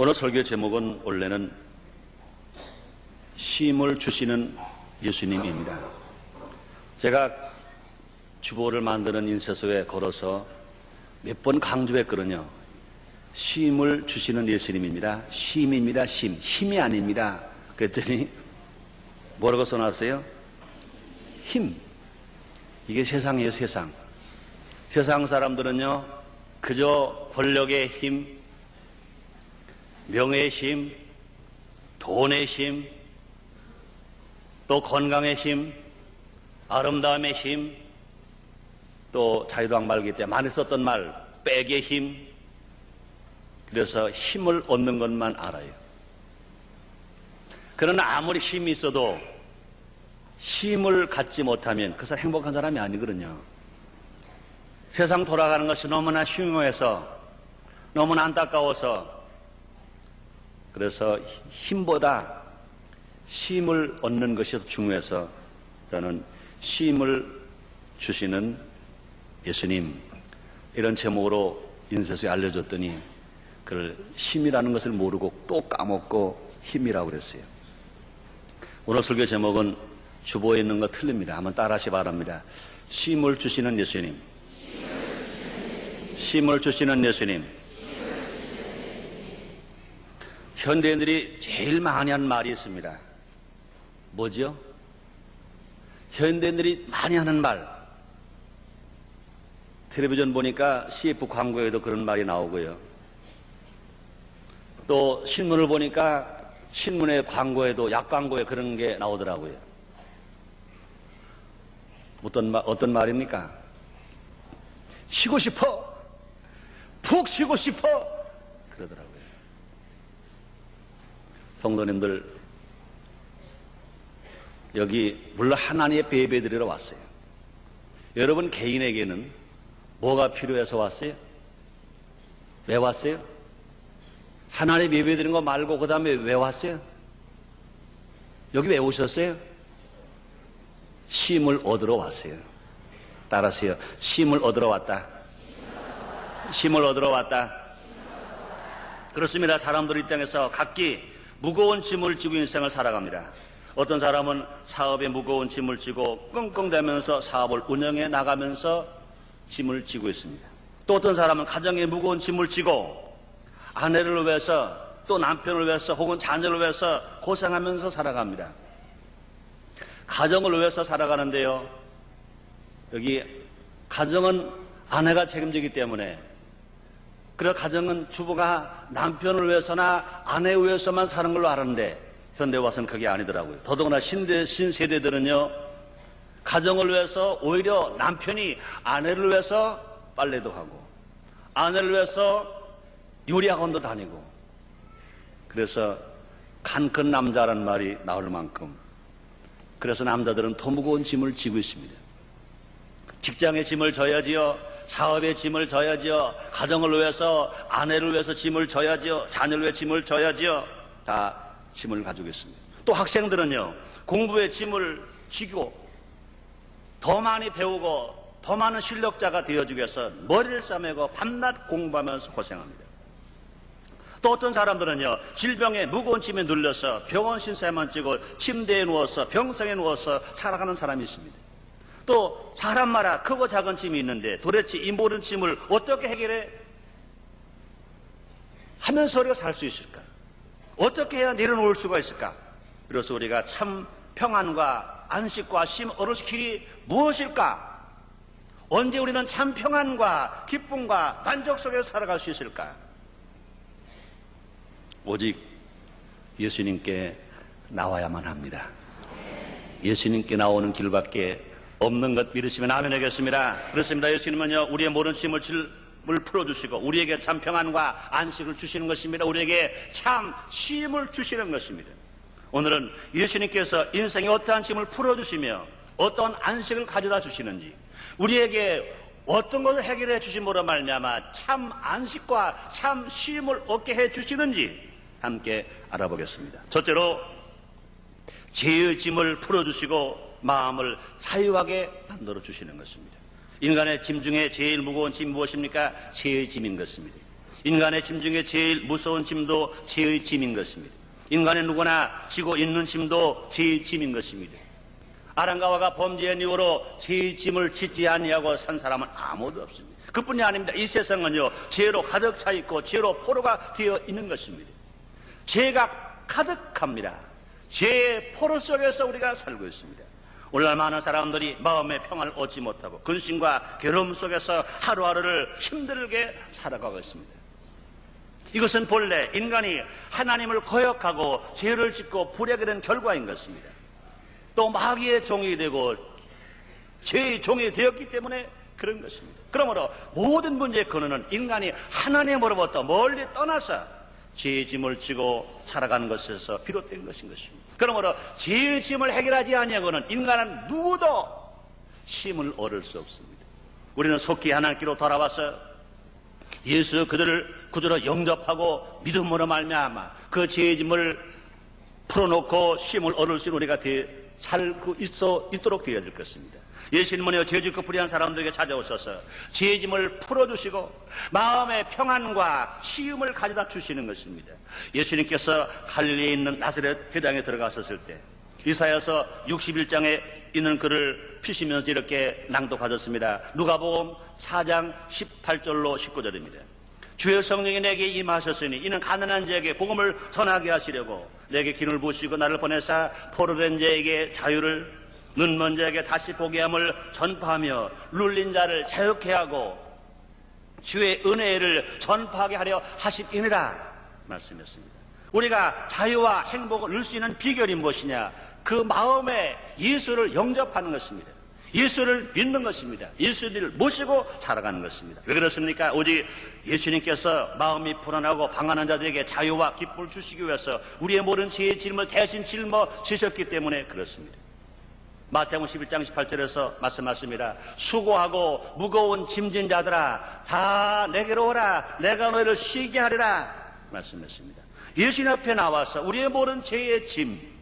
오늘 설교 제목은 원래는 쉼을 주시는 예수님입니다. 제가 주보를 만드는 인쇄소에 걸어서 몇 번 강조했거든요. 쉼을 주시는 예수님입니다. 쉼입니다. 쉼. 힘이 아닙니다. 그랬더니 뭐라고 써놨어요? 힘. 이게 세상이에요, 세상. 세상 사람들은요, 그저 권력의 힘, 명예의 힘, 돈의 힘, 또 건강의 힘, 아름다움의 힘, 또 자유당 말기 때 많이 썼던 말, 백의 힘, 그래서 힘을 얻는 것만 알아요. 그러나 아무리 힘이 있어도 힘을 갖지 못하면 그 사람 행복한 사람이 아니거든요. 세상 돌아가는 것이 너무나 흉흉해서 너무나 안타까워서 그래서 힘보다 쉼을 얻는 것이 더 중요해서 저는 쉼을 주시는 예수님 이런 제목으로 인쇄소에 알려줬더니 그를 힘이라는 것을 모르고 또 까먹고 힘이라고 그랬어요. 오늘 설교 제목은 주보에 있는 거 틀립니다. 한번 따라하시 바랍니다. 쉼을 주시는 예수님. 쉼을 주시는 예수님. 현대인들이 제일 많이 하는 말이 있습니다. 뭐죠? 현대인들이 많이 하는 말. 텔레비전 보니까 CF 광고에도 그런 말이 나오고요. 또 신문을 보니까 신문의 광고에도 약 광고에 그런 게 나오더라고요. 어떤 말, 어떤 말입니까? 쉬고 싶어. 푹 쉬고 싶어. 그러더라고요. 성도님들, 여기 물론 하나님의 배배 드리러 왔어요. 여러분 개인에게는 뭐가 필요해서 왔어요? 왜 왔어요? 하나님 예배 드리는 거 말고 그 다음에 왜 왔어요? 여기 왜 오셨어요? 쉼을 얻으러 왔어요. 따라하세요. 쉼을 얻으러 왔다. 쉼을 얻으러 왔다. 그렇습니다. 사람들 이 땅에서 각기 무거운 짐을 지고 인생을 살아갑니다. 어떤 사람은 사업에 무거운 짐을 지고 끙끙대면서 사업을 운영해 나가면서 짐을 지고 있습니다. 또 어떤 사람은 가정에 무거운 짐을 지고 아내를 위해서 또 남편을 위해서 혹은 자녀를 위해서 고생하면서 살아갑니다. 가정을 위해서 살아가는데요. 여기 가정은 아내가 책임지기 때문에 그래서 가정은 주부가 남편을 위해서나 아내 위해서만 사는 걸로 알았는데 현대 와서는 그게 아니더라고요. 더더구나 신대, 신세대들은요, 가정을 위해서 오히려 남편이 아내를 위해서 빨래도 하고, 아내를 위해서 요리학원도 다니고, 그래서 간큰 남자라는 말이 나올 만큼, 그래서 남자들은 더 무거운 짐을 지고 있습니다. 직장의 짐을 져야지요. 사업의 짐을 져야지요. 가정을 위해서 아내를 위해서 짐을 져야지요. 자녀를 위해 짐을 져야지요. 다 짐을 가지고 있습니다. 또 학생들은요. 공부의 짐을 지고 더 많이 배우고 더 많은 실력자가 되어주기 위해서 머리를 싸매고 밤낮 공부하면서 고생합니다. 또 어떤 사람들은요, 질병에 무거운 짐에 눌려서 병원 신세만 지고 침대에 누워서 병상에 누워서 살아가는 사람이 있습니다. 또 사람마다 크고 작은 짐이 있는데 도대체 이 모든 짐을 어떻게 해결해 하면서 우리가 살 수 있을까? 어떻게 해야 내려놓을 수가 있을까? 그래서 우리가 참 평안과 안식과 심 어르신 길이 무엇일까? 언제 우리는 참 평안과 기쁨과 만족 속에서 살아갈 수 있을까? 오직 예수님께 나와야만 합니다. 예수님께 나오는 길밖에 없는 것 믿으시면 아멘 하겠습니다. 그렇습니다. 예수님은요, 우리의 모든 짐을 을 풀어주시고, 우리에게 참 평안과 안식을 주시는 것입니다. 우리에게 참 쉼을 주시는 것입니다. 오늘은 예수님께서 인생의 어떠한 짐을 풀어주시며, 어떤 안식을 가져다 주시는지, 우리에게 어떤 것을 해결해 주심으로 말미암아 참 안식과 참 쉼을 얻게 해 주시는지 함께 알아보겠습니다. 첫째로 죄의 짐을 풀어주시고 마음을 자유하게 만들어 주시는 것입니다. 인간의 짐 중에 제일 무거운 짐 무엇입니까? 죄의 짐인 것입니다. 인간의 짐 중에 제일 무서운 짐도 죄의 짐인 것입니다. 인간의 누구나 지고 있는 짐도 죄의 짐인 것입니다. 아랑가와가 범죄한 이후로 죄의 짐을 짓지 아니하고 산 사람은 아무도 없습니다. 그뿐이 아닙니다. 이 세상은요 죄로 가득 차 있고 죄로 포로가 되어 있는 것입니다. 죄가 가득합니다. 죄의 포로 속에서 우리가 살고 있습니다. 오늘날 많은 사람들이 마음의 평안을 얻지 못하고 근심과 괴로움 속에서 하루하루를 힘들게 살아가고 있습니다. 이것은 본래 인간이 하나님을 거역하고 죄를 짓고 불의하게 된 결과인 것입니다. 또 마귀의 종이 되고 죄의 종이 되었기 때문에 그런 것입니다. 그러므로 모든 문제의 근원은 인간이 하나님으로부터 멀리 떠나서 죄의 짐을 지고 살아가는 것에서 비롯된 것인 것입니다. 그러므로 죄의 짐을 해결하지 아니하고는 인간은 누구도 힘을 얻을 수 없습니다. 우리는 속히 하나님께로 돌아와서 예수 그들을 구주로 영접하고 믿음으로 말미암아 그 죄의 짐을 풀어놓고 힘을 얻을 수 있는 우리가 되- 살고 있어 있도록 되어야 될 것입니다. 예수님은요 죄짓고 불의한 사람들에게 찾아오셔서 죄의 짐을 풀어주시고 마음의 평안과 시음을 가져다 주시는 것입니다. 예수님께서 갈릴리에 있는 나사렛 회당에 들어갔었을 때 이사야서 61장에 있는 글을 피시면서 이렇게 낭독하셨습니다. 누가복음 4장 18절로 19절입니다. 주의 성령이 내게 임하셨으니 이는 가난한 자에게 복음을 전하게 하시려고 내게 길을 부시고 나를 보내사 포로된 자에게 자유를 눈먼 자에게 다시 보게 함을 전파하며 눌린 자를 자유케 하고 주의 은혜를 전파하게 하려 하시이니라 말씀했습니다. 우리가 자유와 행복을 얻을 수 있는 비결이 무엇이냐? 그 마음에 예수를 영접하는 것입니다. 예수를 믿는 것입니다. 예수님을 모시고 살아가는 것입니다. 왜 그렇습니까? 오직 예수님께서 마음이 불안하고 방한한 자들에게 자유와 기쁨을 주시기 위해서 우리의 모든 죄의 짐을 대신 짊어 지셨기 때문에 그렇습니다. 마태복음 11장 18절에서 말씀하십니다. 수고하고 무거운 짐진 자들아 다 내게로 오라 내가 너희를 쉬게 하리라 말씀했습니다. 예수님 앞에 나와서 우리의 모든 죄의 짐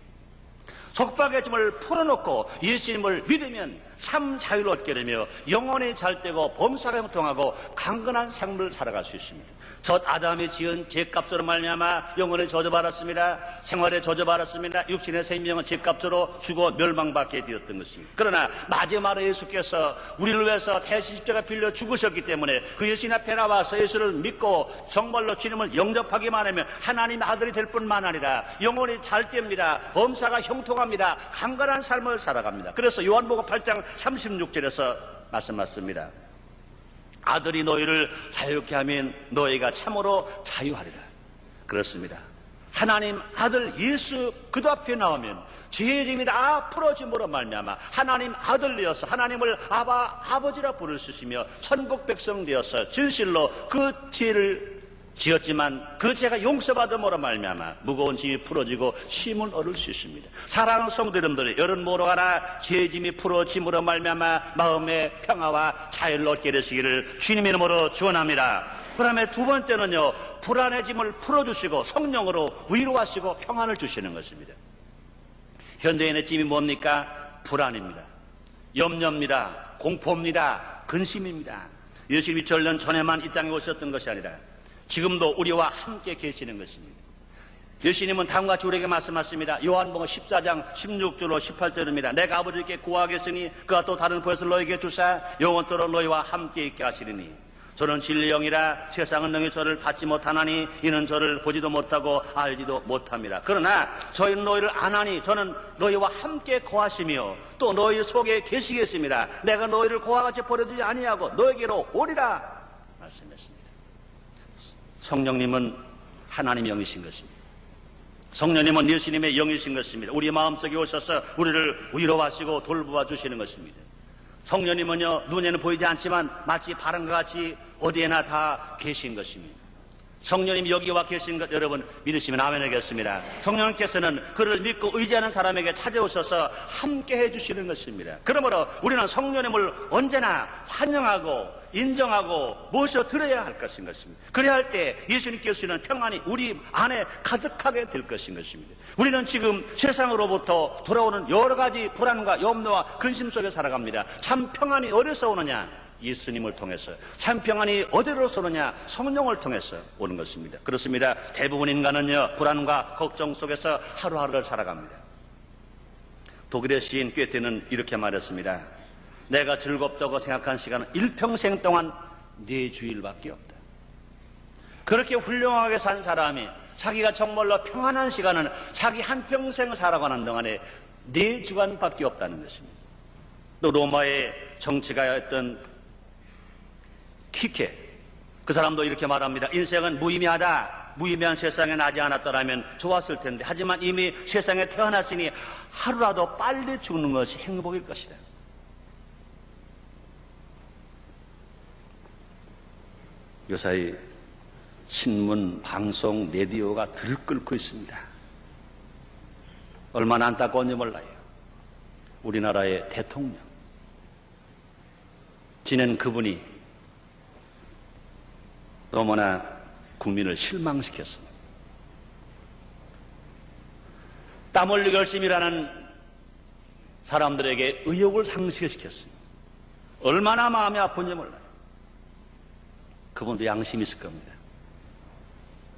속박의 짐을 풀어놓고 예수님을 믿으면 참 자유를 얻게 되며 영원히 잘되고 범사를 형통하고 강건한 삶을 살아갈 수 있습니다. 첫 아담이 지은 죄값으로 말미암아 영원히 저주받았습니다. 생활에 저주받았습니다. 육신의 생명은 죄값으로 죽어 멸망받게 되었던 것입니다. 그러나 마지막으로 예수께서 우리를 위해서 대신 십자가 빌려 죽으셨기 때문에 그 예수님 앞에 나와서 예수를 믿고 정말로 주님을 영접하기만 하면 하나님의 아들이 될 뿐만 아니라 영원히 잘됩니다. 범사가 형통합니다. 강건한 삶을 살아갑니다. 그래서 요한복음 8장 36절에서 말씀하십니다. 아들이 너희를 자유케 하면 너희가 참으로 자유하리라. 그렇습니다. 하나님 아들 예수 그도 앞에 나오면 죄의 짐이 다 풀어짐으로 말미암아 하나님 아들 되어서 하나님을 아바 아버지라 부를 수 있으며 천국 백성 되어서 진실로 그 죄를 지었지만 그 죄가 용서받음으로 말미암아 무거운 짐이 풀어지고 힘을 얻을 수 있습니다. 사랑하는 성도 여러분들 여름 모로 가라 죄의 짐이 풀어짐으로 말미암아 마음의 평화와 자유를 얻게 되시기를 주님 이름으로 축원합니다. 그 다음에 두 번째는요 불안의 짐을 풀어주시고 성령으로 위로하시고 평안을 주시는 것입니다. 현대인의 짐이 뭡니까? 불안입니다. 염려입니다. 공포입니다. 근심입니다. 예수님이 전년 전에만 이 땅에 오셨던 것이 아니라 지금도 우리와 함께 계시는 것입니다. 예수님은 다음과 같이 우리에게 말씀하십니다. 요한복음 14장 16절로 18절입니다. 내가 아버지께 구하겠으니 그가 또 다른 보혜를 너에게 주사 영원토록 너희와 함께 있게 하시리니 저는 진리 영이라 세상은 능히 저를 받지 못하나니 이는 저를 보지도 못하고 알지도 못합니다. 그러나 저희는 너희를 아나니 저는 너희와 함께 거하시며 또 너희 속에 계시겠습니다. 내가 너희를 고아같이 버려두지 아니하고 너에게로 오리라 말씀했습니다. 성령님은 하나님의 영이신 것입니다. 성령님은 예수님의 영이신 것입니다. 우리 마음속에 오셔서 우리를 위로하시고 돌보아 주시는 것입니다. 성령님은요, 눈에는 보이지 않지만 마치 바람과 같이 어디에나 다 계신 것입니다. 성령님이 여기와 계신 것 여러분 믿으시면 아멘 하겠습니다. 성령님께서는 그를 믿고 의지하는 사람에게 찾아오셔서 함께 해주시는 것입니다. 그러므로 우리는 성령님을 언제나 환영하고 인정하고 모셔드려야 할 것인 것입니다. 그래야 할 때 예수님께서 주시는 평안이 우리 안에 가득하게 될 것인 것입니다. 우리는 지금 세상으로부터 돌아오는 여러 가지 불안과 염려와 근심 속에 살아갑니다. 참 평안이 어디서 오느냐? 예수님을 통해서 참 평안이 어디로서 오느냐 성령을 통해서 오는 것입니다. 그렇습니다. 대부분 인간은요 불안과 걱정 속에서 하루하루를 살아갑니다. 독일의 시인 꿰테는 이렇게 말했습니다. 내가 즐겁다고 생각한 시간은 일평생 동안 네 주일밖에 없다. 그렇게 훌륭하게 산 사람이 자기가 정말로 평안한 시간은 자기 한평생 살아가는 동안에 네 주간밖에 없다는 것입니다. 또 로마의 정치가였던 키케 그 사람도 이렇게 말합니다. 인생은 무의미하다. 무의미한 세상에 나지 않았더라면 좋았을 텐데 하지만 이미 세상에 태어났으니 하루라도 빨리 죽는 것이 행복일 것이다. 요사이 신문, 방송, 라디오가 들끓고 있습니다. 얼마나 안타까운지 몰라요. 우리나라의 대통령. 지낸 그분이 너무나 국민을 실망시켰습니다. 땀 열심히 일하는 사람들에게 의욕을 상실시켰습니다. 얼마나 마음이 아픈지 몰라요. 그분도 양심이 있을 겁니다.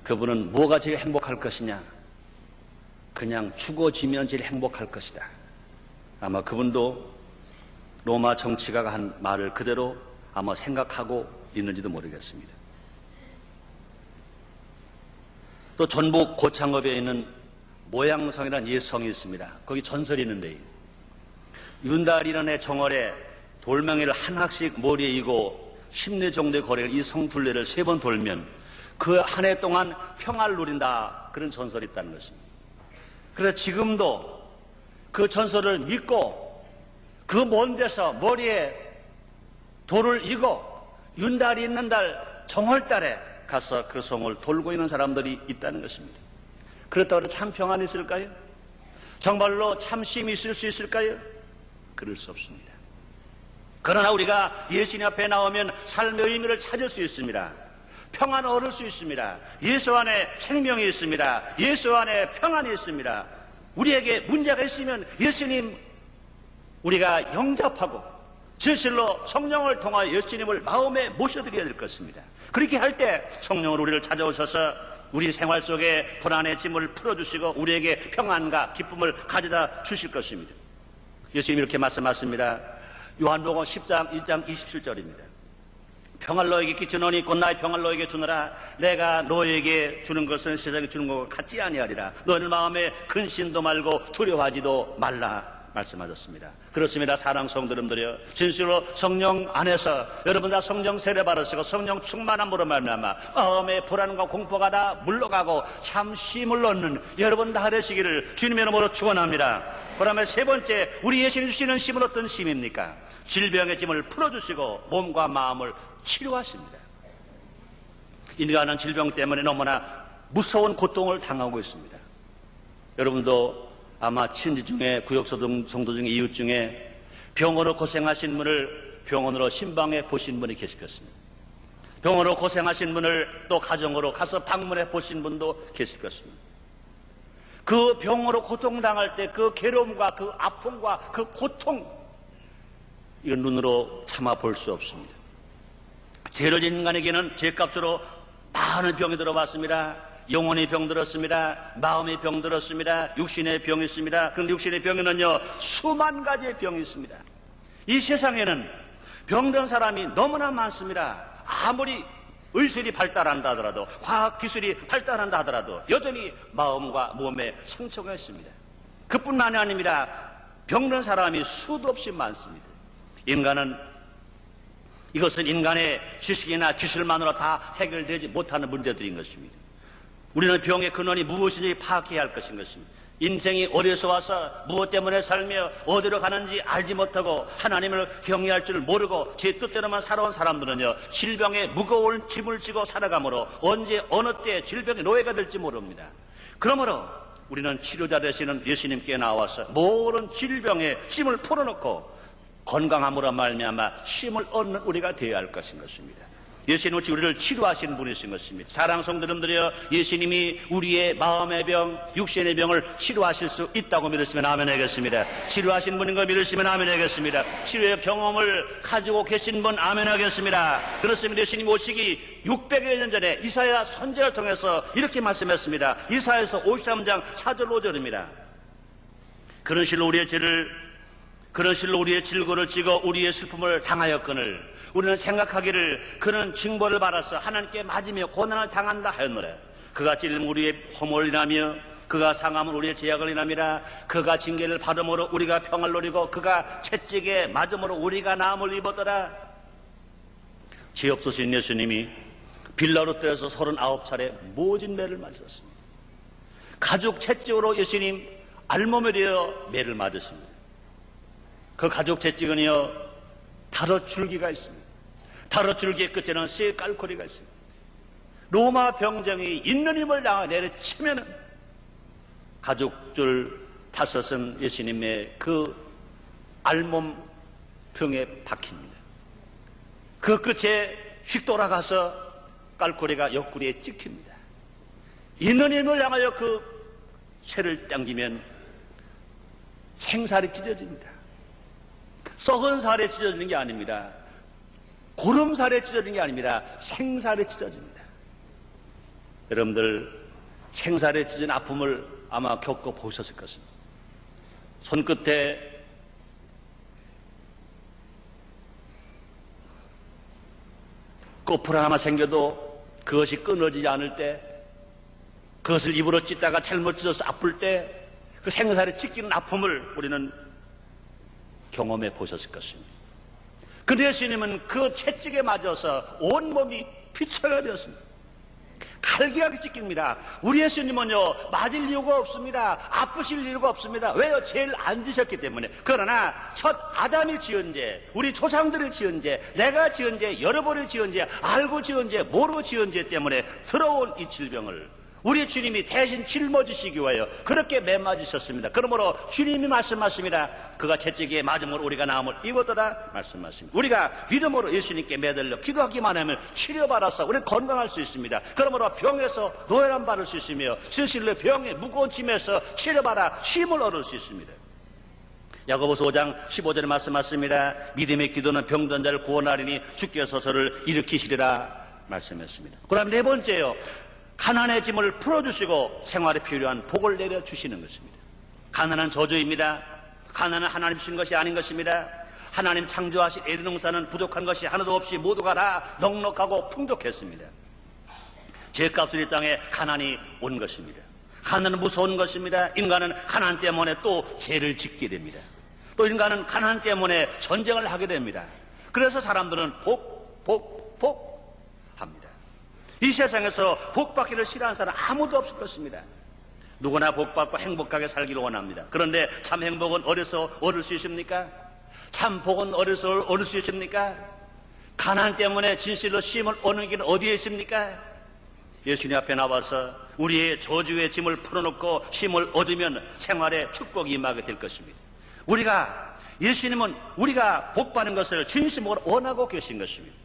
그분은 뭐가 제일 행복할 것이냐? 그냥 죽어지면 제일 행복할 것이다. 아마 그분도 로마 정치가가 한 말을 그대로 아마 생각하고 있는지도 모르겠습니다. 또 전북 고창읍에 있는 모양성이라는 옛성이 있습니다. 거기 전설이 있는데 윤달이라는 애 정월에 돌멩이를 한 학씩 머리에 이고 10리 정도의 거리를 이 성 둘레를 세 번 돌면 그 한 해 동안 평화를 누린다 그런 전설이 있다는 것입니다. 그래서 지금도 그 전설을 믿고 그 먼 데서 머리에 돌을 이고 윤달이 있는 달 정월달에 가서 그 성을 돌고 있는 사람들이 있다는 것입니다. 그렇다고 참 평안이 있을까요? 정말로 참 쉼이 있을 수 있을까요? 그럴 수 없습니다. 그러나 우리가 예수님 앞에 나오면 삶의 의미를 찾을 수 있습니다. 평안을 얻을 수 있습니다. 예수 안에 생명이 있습니다. 예수 안에 평안이 있습니다. 우리에게 문제가 있으면 예수님 우리가 영접하고 진실로 성령을 통하여 예수님을 마음에 모셔드려야 될 것입니다. 그렇게 할 때 성령을 우리를 찾아오셔서 우리 생활 속에 불안의 짐을 풀어주시고 우리에게 평안과 기쁨을 가져다 주실 것입니다. 예수님 이렇게 말씀하십니다. 요한복음 10장 1장 27절입니다. 평을 너에게 끼치노니 곧 나의 평을 너에게 주느라. 내가 너에게 주는 것은 세상에 주는 것과 같지 아니하리라. 너는 마음에 근심도 말고 두려워하지도 말라 말씀하셨습니다. 그렇습니다. 사랑 성도님들이여 진실로 성령 안에서 여러분 다 성령 세례 받으시고 성령 충만함으로 말미암아 마음의 불안과 공포가 다 물러가고 참 쉼을 얻는 여러분 다 하시기를 주님의 이름으로 축원합니다. 그다음에 세 번째 우리 예수님 주시는 쉼은 어떤 쉼입니까? 질병의 짐을 풀어주시고 몸과 마음을 치료하십니다. 인간은 질병 때문에 너무나 무서운 고통을 당하고 있습니다. 여러분도 아마 친지 중에 구역소동 성도 중에 이웃 중에 병으로 고생하신 분을 병원으로 신방해 보신 분이 계실 것입니다. 병으로 고생하신 분을 또 가정으로 가서 방문해 보신 분도 계실 것입니다. 그 병으로 고통당할 때 그 괴로움과 그 아픔과 그 고통 이건 눈으로 참아 볼 수 없습니다. 죄를 짓는 인간에게는 죄값으로 많은 병이 들어왔습니다. 영혼의 병 들었습니다. 마음의 병 들었습니다. 육신의 병이 있습니다. 그런데 육신의 병에는요, 수만 가지의 병이 있습니다. 이 세상에는 병든 사람이 너무나 많습니다. 아무리 의술이 발달한다 하더라도, 과학 기술이 발달한다 하더라도, 여전히 마음과 몸에 상처가 있습니다. 그뿐만이 아닙니다. 병든 사람이 수도 없이 많습니다. 인간은 이것은 인간의 지식이나 기술만으로 다 해결되지 못하는 문제들인 것입니다. 우리는 병의 근원이 무엇인지 파악해야 할 것인 것입니다. 인생이 어려서 와서 무엇 때문에 살며 어디로 가는지 알지 못하고 하나님을 경외할 줄 모르고 제 뜻대로만 살아온 사람들은요 질병에 무거운 짐을 지고 살아가므로 언제 어느 때 질병의 노예가 될지 모릅니다. 그러므로 우리는 치료자 되시는 예수님께 나와서 모든 질병의 짐을 풀어놓고 건강함으로 말미암아 쉼을 얻는 우리가 되어야 할 것인 것입니다. 예수님은 우리를 치료하신 분이신 것입니다. 사랑 성도님들이여 예수님이 우리의 마음의 병, 육신의 병을 치료하실 수 있다고 믿으시면 아멘 하겠습니다. 치료하신 분인 거 믿으시면 아멘 하겠습니다. 치료의 경험을 가지고 계신 분 아멘 하겠습니다. 그렇습니다. 예수님 오시기 600여 년 전에 이사야 선제를 통해서 이렇게 말씀했습니다. 이사야서 53장 4절 5절입니다. 그런 실로 우리의 죄를 그런 실로 우리의 질고를 찍어 우리의 슬픔을 당하였거늘 우리는 생각하기를 그는 징벌을 받아서 하나님께 맞으며 고난을 당한다 하였노래. 그가 찔림 우리의 허물을 인하며 그가 상함은 우리의 제약을 인함이라 그가 징계를 받음으로 우리가 평을 누리고 그가 채찍에 맞음으로 우리가 나음을 입었더라. 죄 없으신 예수님이 빌라로 떼어서 39차례 모진 매를 맞으셨습니다. 가죽 채찍으로 예수님 알몸에 대어 매를 맞으십니다. 그 가죽 채찍은요 다섯 줄기가 있습니다. 다섯 줄기의 끝에는 쇠 깔코리가 있습니다. 로마 병정이 있는 힘을 다 내려치면은 가죽줄 다섯은 예수님의 그 알몸 등에 박힙니다. 그 끝에 휙 돌아가서 깔코리가 옆구리에 찍힙니다. 있는 힘을 향하여 그 쇠를 당기면 생살이 찢어집니다. 썩은 살에 찢어지는 게 아닙니다. 고름살에 찢어지는 게 아닙니다. 생살에 찢어집니다. 여러분들 생살에 찢어진 아픔을 아마 겪어 보셨을 것입니다. 손끝에 꼬풀 하나만 생겨도 그것이 끊어지지 않을 때 그것을 입으로 찢다가 잘못 찢어서 아플 때 그 생살에 찢기는 아픔을 우리는 경험해 보셨을 것입니다. 근데 예수님은 그 채찍에 맞아서 온몸이 피처가 되었습니다. 칼기하게 찢깁니다. 우리 예수님은요, 맞을 이유가 없습니다. 아프실 이유가 없습니다. 왜요? 제일 안 지셨기 때문에. 그러나 첫 아담이 지은 죄, 우리 조상들이 지은 죄, 내가 지은 죄, 여러분이 지은 죄, 알고 지은 죄, 모르고 지은 죄 때문에 들어온 이 질병을 우리 주님이 대신 짊어지시기 위하여 그렇게 매맞으셨습니다. 그러므로 주님이 말씀하십니다. 그가 채찍에 맞음으로 우리가 나음을 입었더라 말씀하십니다. 우리가 믿음으로 예수님께 매달려 기도하기만 하면 치료받아서 우리 건강할 수 있습니다. 그러므로 병에서 노예람 받을 수 있으며 실실로 병의 무거운 짐에서 치료받아 쉼을 얻을 수 있습니다. 야고보서 5장 15절에 말씀하십니다. 믿음의 기도는 병든 자를 구원하리니 주께서 저를 일으키시리라 말씀했습니다. 그다음 네 번째요. 가난의 짐을 풀어주시고 생활에 필요한 복을 내려주시는 것입니다. 가난은 저주입니다. 가난은 하나님 주신 것이 아닌 것입니다. 하나님 창조하신 에르농사는 부족한 것이 하나도 없이 모두가 다 넉넉하고 풍족했습니다. 죄값을 이 땅에 가난이 온 것입니다. 가난은 무서운 것입니다. 인간은 가난 때문에 또 죄를 짓게 됩니다. 또 인간은 가난 때문에 전쟁을 하게 됩니다. 그래서 사람들은 복, 복, 복 이 세상에서 복받기를 싫어하는 사람 아무도 없을 것입니다. 누구나 복받고 행복하게 살기를 원합니다. 그런데 참 행복은 어려서 얻을 수 있습니까? 참 복은 어려서 얻을 수 있습니까? 가난 때문에 진실로 쉼을 얻는 길은 어디에 있습니까? 예수님 앞에 나와서 우리의 저주의 짐을 풀어놓고 쉼을 얻으면 생활에 축복이 임하게 될 것입니다. 우리가 예수님은 우리가 복 받는 것을 진심으로 원하고 계신 것입니다.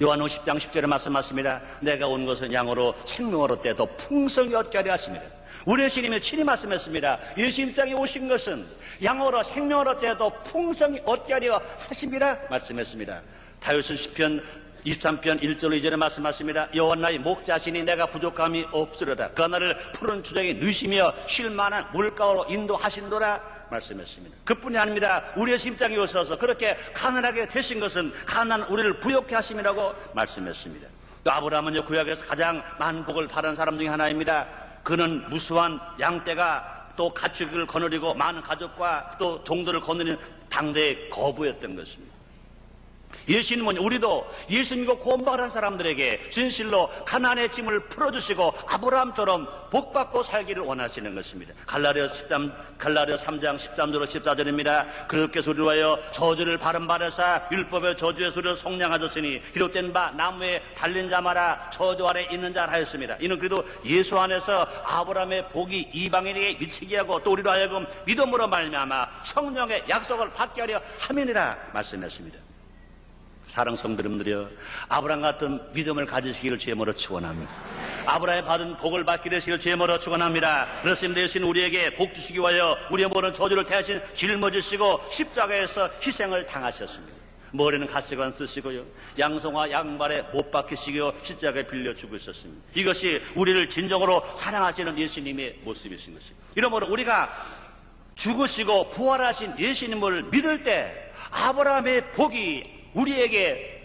요한후 10장 10절에 말씀하십니다. 내가 온 것은 양으로 생명으로 때 더 풍성히 얻게 하려 하십니다. 우리 예수님이 친히 말씀했습니다. 예수님 땅에 오신 것은 양으로 생명으로 때 더 풍성히 얻게 하려 하십니다. 말씀했습니다. 다윗은 시편 23편 1절 2절에 말씀하십니다. 여호와 나의 목자신이 내가 부족함이 없으려다. 그 나를 푸른 주정에 누시며 쉴만한 물가로 인도하신도라. 말씀했습니다. 그뿐이 아닙니다. 우리의 심장에 오셔서 그렇게 가난하게 되신 것은 가난 우리를 부욕해 하심이라고 말씀했습니다. 또 아브라함은요 구약에서 가장 많은 복을 바란 사람 중에 하나입니다. 그는 무수한 양떼가 또 가축을 거느리고 많은 가족과 또 종들을 거느리는 당대의 거부였던 것입니다. 예수님은 우리도 예수님과 구원받은 사람들에게 진실로 가난의 짐을 풀어주시고 아브라함처럼 복받고 살기를 원하시는 것입니다. 갈라디아 13, 갈라디아 3장 13절로 14절입니다. 그렇게 소리를 하여 저주를 바른 바라사 율법의 저주의 소리를 속량하셨으니 기록된 바 나무에 달린 자마라 저주 아래 있는 자 하였습니다. 이는 그래도 예수 안에서 아브라함의 복이 이방인에게 미치게 하고 또 우리로 하여금 믿음으로 말미암아 성령의 약속을 받게 하려 함이니라 말씀했습니다. 사랑 성도님들이여 아브라함 같은 믿음을 가지시기를 주의모로 축원합니다. 아브라함이 받은 복을 받게 되시기를 주의모로 축원합니다. 그렇습니다. 대신 우리에게 복 주시기 위하여 우리의 모든 저주를 대신 짊어지시고 십자가에서 희생을 당하셨습니다. 머리는 가시관 쓰시고요. 양송아 양발에 못 박히시고 십자가에 빌려 주고 있었습니다. 이것이 우리를 진정으로 사랑하시는 예수님의 모습이신 것입니다. 이러므로 우리가 죽으시고 부활하신 예수님을 믿을 때 아브라함의 복이 우리에게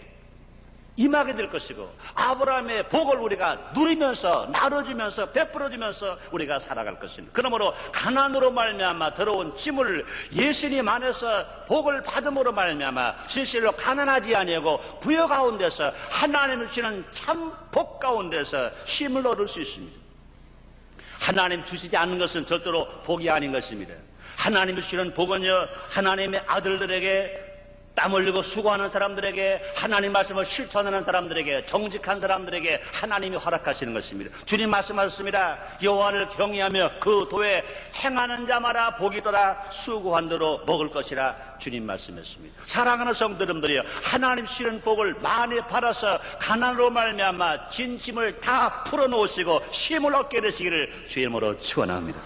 임하게 될 것이고 아브라함의 복을 우리가 누리면서 나눠주면서 베풀어주면서 우리가 살아갈 것입니다. 그러므로 가난으로 말미암아 들어온 짐을 예수님 안에서 복을 받음으로 말미암아 진실로 가난하지 아니하고 부여 가운데서 하나님을 주시는 참 복 가운데서 힘을 얻을 수 있습니다. 하나님 주시지 않는 것은 절대로 복이 아닌 것입니다. 하나님이 주시는 복은요, 하나님의 아들들에게 땀 흘리고 수고하는 사람들에게 하나님 말씀을 실천하는 사람들에게 정직한 사람들에게 하나님이 허락하시는 것입니다. 주님 말씀하셨습니다. 여호와를 경외하며 그 도에 행하는 자마다 복이 더라 수고한 대로 먹을 것이라 주님 말씀했습니다. 사랑하는 성도님들이여 하나님 주시는 복을 많이 받아서 가난으로 말미암아 진심을 다 풀어놓으시고 힘을 얻게 되시기를 주의 이름으로 축원합니다.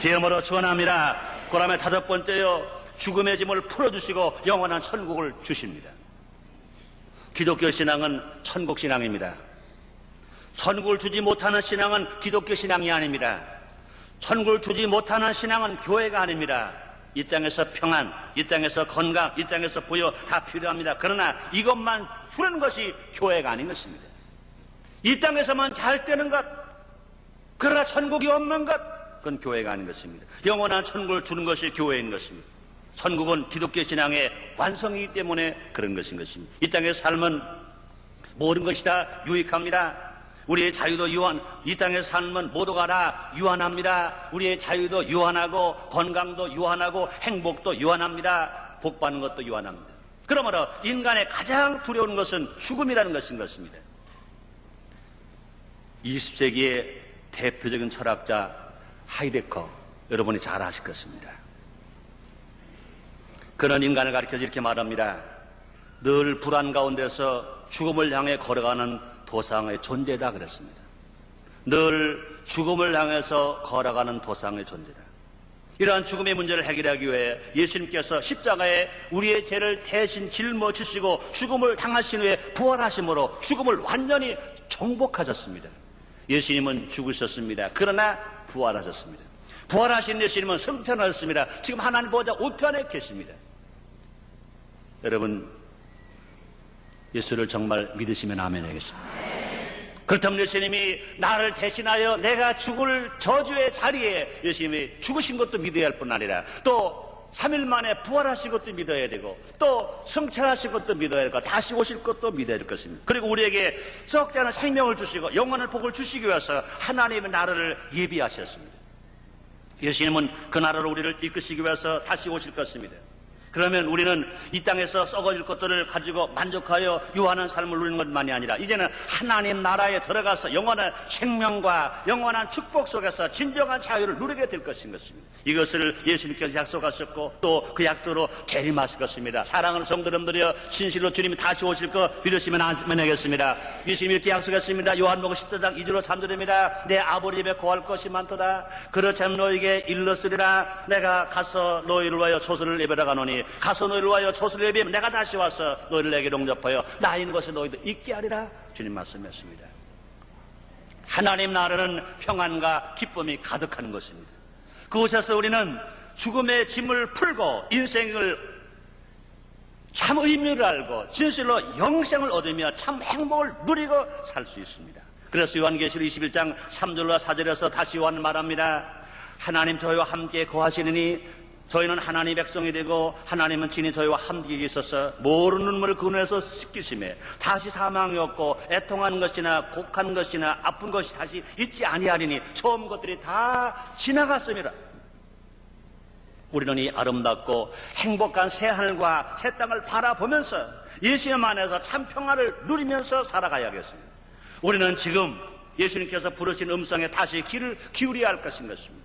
주의 이름으로 축원합니다. 그다음에 다섯 번째요. 죽음의 짐을 풀어주시고 영원한 천국을 주십니다. 기독교 신앙은 천국 신앙입니다. 천국을 주지 못하는 신앙은 기독교 신앙이 아닙니다. 천국을 주지 못하는 신앙은 교회가 아닙니다. 이 땅에서 평안, 이 땅에서 건강, 이 땅에서 부여 다 필요합니다. 그러나 이것만 주는 것이 교회가 아닌 것입니다. 이 땅에서만 잘 되는 것, 그러나 천국이 없는 것, 그건 교회가 아닌 것입니다. 영원한 천국을 주는 것이 교회인 것입니다. 천국은 기독교 신앙의 완성이기 때문에 그런 것인 것입니다. 이 땅의 삶은 모든 것이 다 유익합니다. 우리의 자유도 유한, 이 땅의 삶은 모두가 다 유한합니다. 우리의 자유도 유한하고, 건강도 유한하고, 행복도 유한합니다. 복 받는 것도 유한합니다. 그러므로 인간의 가장 두려운 것은 죽음이라는 것인 것입니다. 20세기의 대표적인 철학자 하이데커, 여러분이 잘 아실 것입니다. 그런 인간을 가리켜서 이렇게 말합니다. 늘 불안 가운데서 죽음을 향해 걸어가는 도상의 존재다 그랬습니다. 늘 죽음을 향해서 걸어가는 도상의 존재다. 이러한 죽음의 문제를 해결하기 위해 예수님께서 십자가에 우리의 죄를 대신 짊어지시고 죽음을 당하신 후에 부활하심으로 죽음을 완전히 정복하셨습니다. 예수님은 죽으셨습니다. 그러나 부활하셨습니다. 부활하신 예수님은 승천하셨습니다. 지금 하나님 보좌 우편에 계십니다. 여러분 예수를 정말 믿으시면 아멘 하겠습니다. 그렇다면 예수님이 나를 대신하여 내가 죽을 저주의 자리에 예수님이 죽으신 것도 믿어야 할 뿐 아니라 또 3일 만에 부활하신 것도 믿어야 되고 또 성찰하신 것도 믿어야 되고 다시 오실 것도 믿어야 될 것입니다. 그리고 우리에게 썩지 않은 생명을 주시고 영원한 복을 주시기 위해서 하나님의 나라를 예비하셨습니다. 예수님은 그 나라를 우리를 이끄시기 위해서 다시 오실 것입니다. 그러면 우리는 이 땅에서 썩어질 것들을 가지고 만족하여 유한한 삶을 누리는 것만이 아니라 이제는 하나님 나라에 들어가서 영원한 생명과 영원한 축복 속에서 진정한 자유를 누리게 될 것인 것입니다. 이것을 예수님께서 약속하셨고 또 그 약속으로 재림하실 것입니다. 사랑하는 성도님들이여 진실로 주님이 다시 오실 거 믿으시면 아멘하겠습니다. 예수님이 이렇게 약속했습니다. 요한복음 14장 2절로 3절입니다. 내 입에 구할 것이 많도다. 그렇자면 너에게 일렀으리라. 내가 가서 너희를 위하여 초소를 예배라 가노니 가서 너희를 위하여 초소를 예배하면 내가 다시 와서 너희를 내게 용접하여 나 있는 것에 너희도 있게 하리라. 주님 말씀했습니다. 하나님 나라는 평안과 기쁨이 가득한 것입니다. 그곳에서 우리는 죽음의 짐을 풀고 인생을 참 의미를 알고 진실로 영생을 얻으며 참 행복을 누리고 살 수 있습니다. 그래서 요한계시록 21장 3절과 4절에서 다시 요한 말합니다. 하나님 저희와 함께 거하시느니 저희는 하나님 백성이 되고 하나님은 친히 저희와 함께 있어서 모르는 눈물을 그 눈에서 씻기심에 다시 사망이 없고 애통한 것이나 곡한 것이나 아픈 것이 다시 있지 아니하리니 처음 것들이 다 지나갔습니다. 우리는 이 아름답고 행복한 새 하늘과 새 땅을 바라보면서 예수님 안에서 참 평화를 누리면서 살아가야겠습니다. 우리는 지금 예수님께서 부르신 음성에 다시 귀를 기울여야 할 것인 것입니다.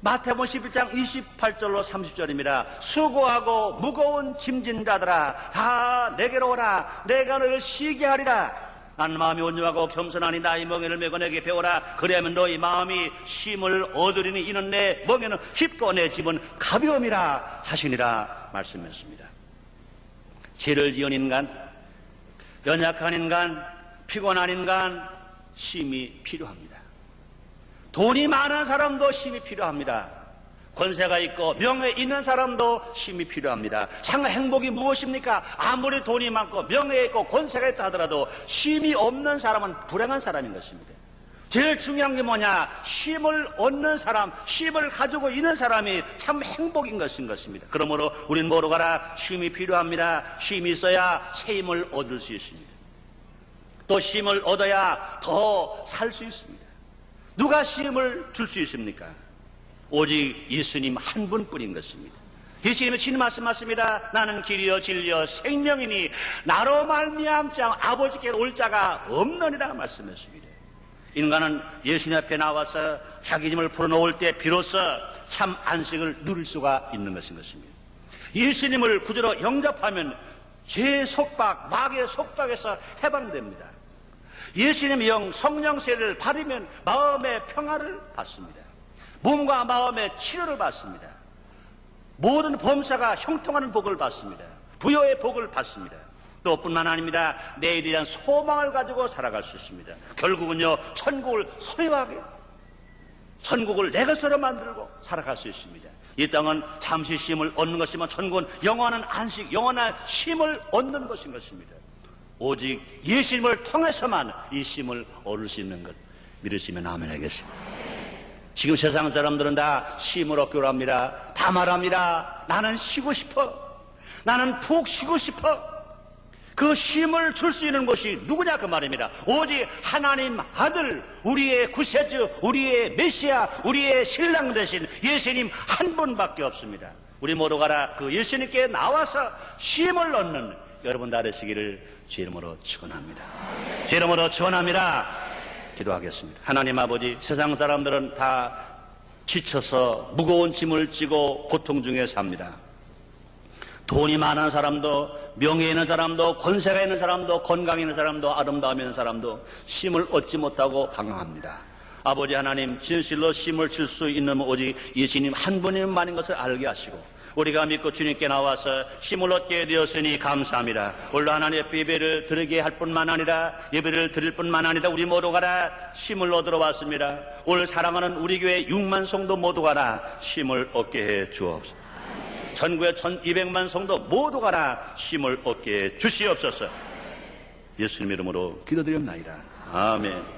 마태복음 11장 28절로 30절입니다. 수고하고 무거운 짐진 자들아 다 내게로 오라 내가 너를 쉬게 하리라 나는 마음이 온유하고 겸손하니 나의 멍에를 메고 내게 배워라 그리하면 너희 마음이 쉼을 얻으리니 이는 내 멍에는 쉽고 내 짐은 가벼움이라 하시니라 말씀했습니다. 죄를 지은 인간 연약한 인간 피곤한 인간 쉼이 필요합니다. 돈이 많은 사람도 쉼이 필요합니다. 권세가 있고 명예 있는 사람도 쉼이 필요합니다. 참 행복이 무엇입니까? 아무리 돈이 많고 명예 있고 권세가 있다 하더라도 쉼이 없는 사람은 불행한 사람인 것입니다. 제일 중요한 게 뭐냐? 쉼을 얻는 사람, 쉼을 가지고 있는 사람이 참 행복인 것인 것입니다. 그러므로 우리는 뭐로 가라? 쉼이 필요합니다. 쉼이 있어야 새 힘을 얻을 수 있습니다. 또 쉼을 얻어야 더 살 수 있습니다. 누가 쉼을 줄 수 있습니까? 오직 예수님 한 분뿐인 것입니다. 예수님의 진 말씀하십니다. 나는 길이요 진리요 생명이니 나로 말미암지 아버지께 올 자가 없느니라 말씀했습니다. 인간은 예수님 앞에 나와서 자기 짐을 풀어놓을 때 비로소 참 안식을 누릴 수가 있는 것인 것입니다. 예수님을 구주로 영접하면 죄 속박, 마귀의 속박에서 해방됩니다. 예수님의 영, 성령 세를 받으면 마음의 평화를 받습니다. 몸과 마음의 치료를 받습니다. 모든 범사가 형통하는 복을 받습니다. 부여의 복을 받습니다. 또 뿐만 아닙니다. 내일에 대한 소망을 가지고 살아갈 수 있습니다. 결국은요, 천국을 소유하게, 천국을 내 것으로 만들고 살아갈 수 있습니다. 이 땅은 잠시 쉼을 얻는 것이면 천국은 영원한 안식, 영원한 쉼을 얻는 것인 것입니다. 오직 예수님을 통해서만 이 쉼을 얻을 수 있는 것 믿으시면 아멘 하겠습니다. 지금 세상 사람들은 다 쉼을 얻기로 합니다. 다 말합니다. 나는 쉬고 싶어. 나는 푹 쉬고 싶어. 그 쉼을 줄 수 있는 곳이 누구냐 그 말입니다. 오직 하나님 아들, 우리의 구세주, 우리의 메시아, 우리의 신랑 대신 예수님 한 분밖에 없습니다. 우리 모두 가라 그 예수님께 나와서 쉼을 얻는 여러분 다 되시기를 주 이름으로 축원합니다. 주 이름으로 축원합니다. 기도하겠습니다. 하나님 아버지, 세상 사람들은 다 지쳐서 무거운 짐을 지고 고통 중에 삽니다. 돈이 많은 사람도, 명예 있는 사람도, 권세가 있는 사람도, 건강 있는 사람도, 아름다움 있는 사람도 쉼을 얻지 못하고 방황합니다. 아버지 하나님, 진실로 쉼을 줄수 있는 오직 예수님 한 분만인 것을 알게 하시고, 우리가 믿고 주님께 나와서 힘을 얻게 되었으니 감사합니다. 오늘 하나님의 예배를 드리게 할 뿐만 아니라 예배를 드릴 뿐만 아니라 우리 모두 가라 힘을 얻으러 왔습니다. 오늘 사랑하는 우리 교회 6만 성도 모두 가라 힘을 얻게 해 주옵소서. 전국의 1200만 성도 모두 가라 힘을 얻게 해 주시옵소서. 예수님 이름으로 기도드립니다. 아멘.